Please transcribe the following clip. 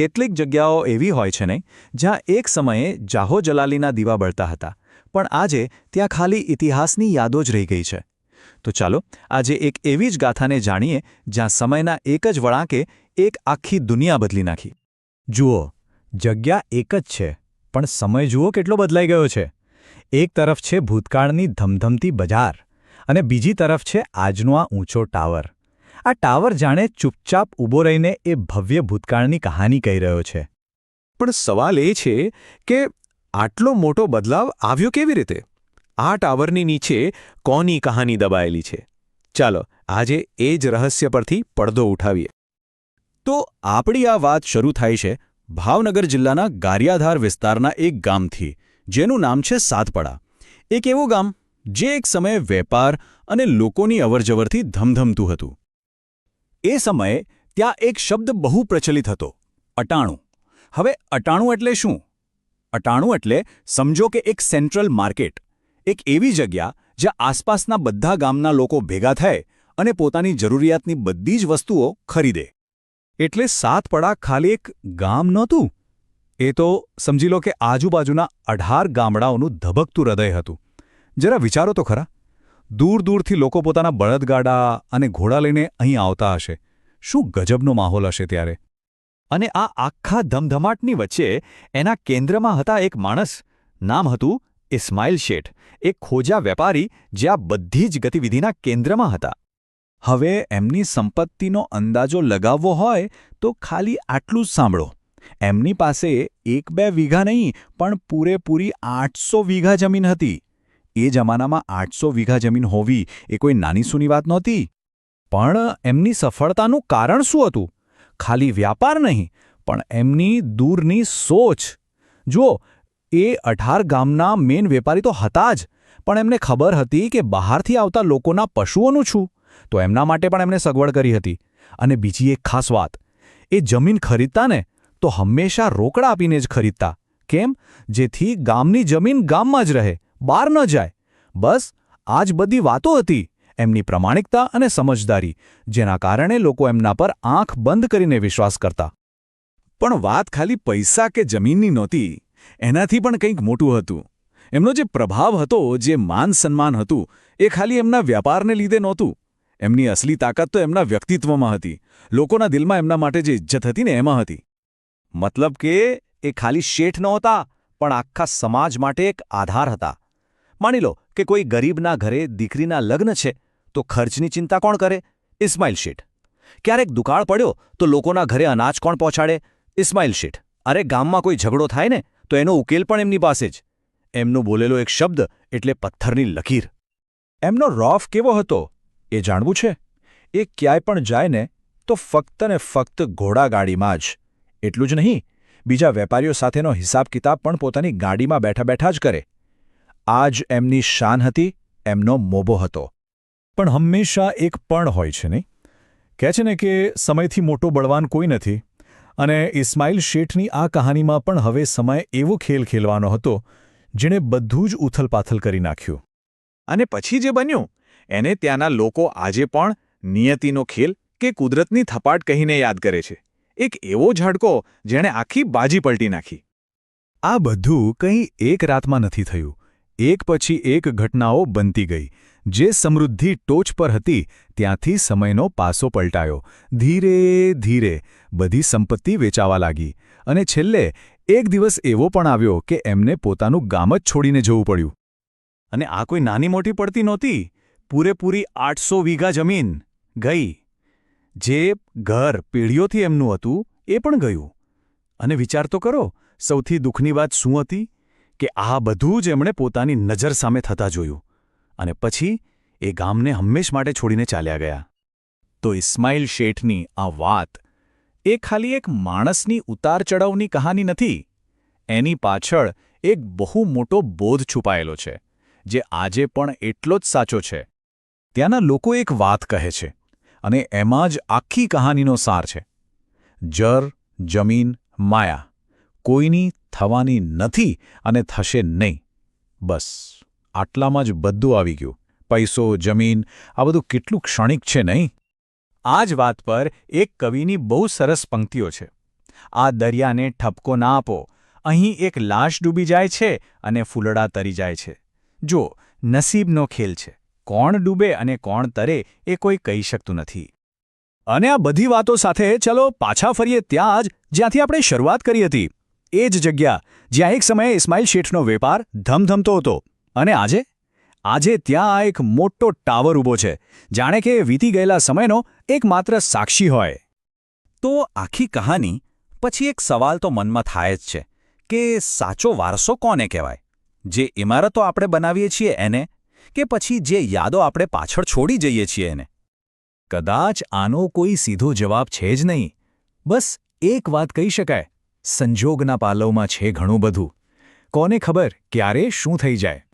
કેટલીક જગ્યાઓ એવી હોય છે નહીં જ્યાં એક સમયે જાહો જલાલીના દીવા બળતા હતા, પણ આજે ત્યાં ખાલી ઇતિહાસની યાદો જ રહી ગઈ છે. તો ચાલો, આજે એક એવી જ ગાથાને જાણીએ, જ્યાં સમયના એક જ વળાંકે એક આખી દુનિયા બદલી નાખી. જુઓ, જગ્યા એક જ છે, પણ સમય જુઓ કેટલો બદલાઈ ગયો છે. એક તરફ છે ભૂતકાળની ધમધમતી બજાર, અને બીજી તરફ છે આજનો આ ઊંચો ટાવર. આ ટાવર જાણે ચૂપચાપ ઊભો રહીને એ ભવ્ય ભૂતકાળની કહાની કહી રહ્યો છે. પણ સવાલ એ છે કે આટલો મોટો બદલાવ આવ્યો કેવી રીતે? આ ટાવરની નીચે કોની કહાની દબાયેલી છે? ચાલો, આજે એ જ રહસ્ય પરથી પડદો ઉઠાવીએ. તો આપણી આ વાત શરૂ થાય છે ભાવનગર જિલ્લાના ગારિયાધાર વિસ્તારના એક ગામથી, જેનું નામ છે સાતપડા. એક એવું ગામ, જે એક સમયે વેપાર અને લોકોની અવરજવરથી ધમધમતું હતું. એ સમયે ત્યાં એક શબ્દ બહુ પ્રચલિત હતો, અટાણું. હવે અટાણું એટલે શું? અટાણું એટલે સમજો કે એક સેન્ટ્રલ માર્કેટ, એક એવી જગ્યા જ્યાં આસપાસના બધા ગામના લોકો ભેગા થાય અને પોતાની જરૂરિયાતની બધી જ વસ્તુઓ ખરીદે. એટલે સાતપડા ખાલી એક ગામ નહોતું. એ તો સમજી લો કે આજુબાજુના અઢાર ગામડાઓનું ધબકતું હૃદય હતું. જરા વિચારો તો ખરા. દૂર દૂરથી લોકો પોતાના બળદગાડા અને ઘોડા લઈને અહીં આવતા હશે. શું ગજબનો માહોલ હશે ત્યારે? અને આ આખા ધમધમાટની વચ્ચે એના કેન્દ્રમાં હતા એક માણસ. નામ હતું ઇસ્માઇલ શેઠ, એક ખોજા વેપારી જે આ બધી જ ગતિવિધિના કેન્દ્રમાં હતા. હવે એમની સંપત્તિનો અંદાજો લગાવવો હોય તો ખાલી આટલું જ સાંભળો. એમની પાસે એક બે વીઘા નહીં, પણ પૂરેપૂરી આઠસો વીઘા જમીન હતી. એ જમાનામાં આઠસો વીઘા જમીન હોવી એ કોઈ નાની સૂની વાત નહોતી. પણ એમની સફળતાનું કારણ શું હતું? ખાલી વ્યાપાર નહીં, પણ એમની દૂરની સોચ. જુઓ, એ અઢાર ગામના મેન વેપારી તો હતા જ, પણ એમને ખબર હતી કે બહારથી આવતા લોકોના પશુઓનું છું, તો એમના માટે પણ એમને સગવડ કરી હતી. અને બીજી એક ખાસ વાત, એ જમીન ખરીદતા ને તો હંમેશા રોકડા આપીને જ ખરીદતા. કેમ? જેથી ગામની જમીન ગામમાં જ રહે. બહાર ન જાય. બસ, આ જ બધી વાતો હતી, એમની પ્રમાણિકતા અને સમજદારી, જેના કારણે લોકો એમના પર આંખ બંધ કરીને વિશ્વાસ કરતા. પણ વાત ખાલી પૈસા કે જમીનની નહોતી, એનાથી પણ કંઈક મોટું હતું. એમનો જે પ્રભાવ હતો, જે માન સન્માન હતું, એ ખાલી એમના વ્યાપારને લીધે નહોતું. એમની અસલી તાકાત તો એમના વ્યક્તિત્વમાં હતી. લોકોના દિલમાં એમના માટે જે ઇજ્જત હતી ને એમાં હતી. મતલબ કે એ ખાલી શેઠ નહોતા, પણ આખા સમાજ માટે એક આધાર હતા. માની લો કે કોઈ ગરીબના ઘરે દીકરીના લગ્ન છે, તો ખર્ચની ચિંતા કોણ કરે? ઇસ્માઇલ શેઠ. ક્યારેક દુકાળ પડ્યો, તો લોકોના ઘરે અનાજ કોણ પહોંચાડે? ઇસ્માઇલ શેઠ. અરે, ગામમાં કોઈ ઝઘડો થાય ને, તો એનો ઉકેલ પણ એમની પાસે જ. એમનો બોલેલો એક શબ્દ એટલે પથ્થરની લકીર. એમનો રોફ કેવો હતો, એ જાણવું છે? એ ક્યાંય પણ જાય ને, તો ફક્ત ને ફક્ત ઘોડાગાડીમાં જ. એટલું જ નહીં, બીજા વેપારીઓ સાથેનો હિસાબ કિતાબ પણ પોતાની ગાડીમાં બેઠા બેઠા જ કરે. આ જ એમની શાન હતી, એમનો મોભો હતો. પણ હંમેશા એક પણ હોય છે નહીં? કહે છે ને કે સમયથી મોટો બળવાન કોઈ નથી અને ઇસ્માઇલ શેઠની આ કહાનીમાં પણ હવે સમય એવો ખેલ ખેલવાનો હતો, જેણે બધું જ ઉથલપાથલ કરી નાખ્યું. અને પછી જે બન્યું? એને ત્યાંના લોકો આજે પણ નિયતિનો ખેલ કે કુદરતની થપાટ કહીને યાદ કરે છે. એક એવો ઝાડકો જેણે આખી બાજી પલટી નાખી. આ બધું કંઈ એક રાતમાં નથી થયું. એક પછી એક ઘટનાઓ બનતી ગઈ. જે સમૃદ્ધિ ટોચ પર હતી, ત્યાંથી સમયનો પાસો પલટાયો. ધીરે ધીરે, બધી સંપત્તિ વેચાવા લાગી. અને છેલ્લે, એક દિવસ એવો પણ આવ્યો કે એમને પોતાનું ગામ જ છોડીને જવું પડ્યું. અને આ કોઈ નાની મોટી પડતી નહોતી. પૂરેપૂરી આઠસો વીઘા જમીન ગઈ. જે ઘર પેઢીઓથી એમનું હતું, એ પણ ગયું. અને વિચાર તો કરો, સૌથી દુઃખની વાત શું હતી? કે આ બધું જ એમણે પોતાની નજર સામે થતા જોયું અને પછી એ ગામને હંમેશ માટે છોડીને ચાલ્યા ગયા. તો ઇસ્માઇલ શેઠની આ વાત એ ખાલી એક માણસની ઉતાર ચઢાવની કહાની નથી, એની પાછળ એક બહુ મોટો બોધ છુપાયેલો છે, જે આજે પણ એટલો જ સાચો છે. ત્યાંના લોકો એક વાત કહે છે અને એમાં જ આખી કહાનીનો સાર છે. જર, જમીન, માયા. કોઈની થવાની નથી અને થશે નહીં. બસ, આટલામાં જ બધું આવી ગયું. પૈસો, જમીન, આ બધું કેટલું ક્ષણિક છે નહીં? આ જ વાત પર એક કવિની બહુ સરસ પંક્તિઓ છે. આ દરિયાને ઠપકો ના આપો. અહીં એક લાશ ડૂબી જાય છે અને ફૂલડા તરી જાય છે. જો, નસીબનો ખેલ છે. કોણ ડૂબે અને કોણ તરે એ કોઈ કહી શકતું નથી. અને આ બધી વાતો સાથે ચલો પાછા ફરીએ ત્યાં જ જ્યાંથી આપણે શરૂઆત કરી હતી. એ જ જગ્યા જ્યાં એક સમયે ઇસ્માઇલ શેઠનો વેપાર ધમધમતો હતો. અને આજે? આજે ત્યાં એક મોટો ટાવર ઊભો છે. જાણે કે વીતી ગયેલા સમયનો એકમાત્ર સાક્ષી હોય. તો આખી કહાની પછી એક સવાલ તો મનમાં થાય જ છે કે સાચો વારસો કોને કહેવાય? જે ઇમારતો આપણે બનાવીએ છીએ એને કે પછી જે યાદો આપણે પાછળ છોડી જઈએ છીએ એને? કદાચ આનો કોઈ સીધો જવાબ છે જ નહીં. બસ એક વાત કહી શકાય. સંજોગના પાલવમાં છે ઘણું બધું. કોને ખબર ક્યારે શું થઈ જાય?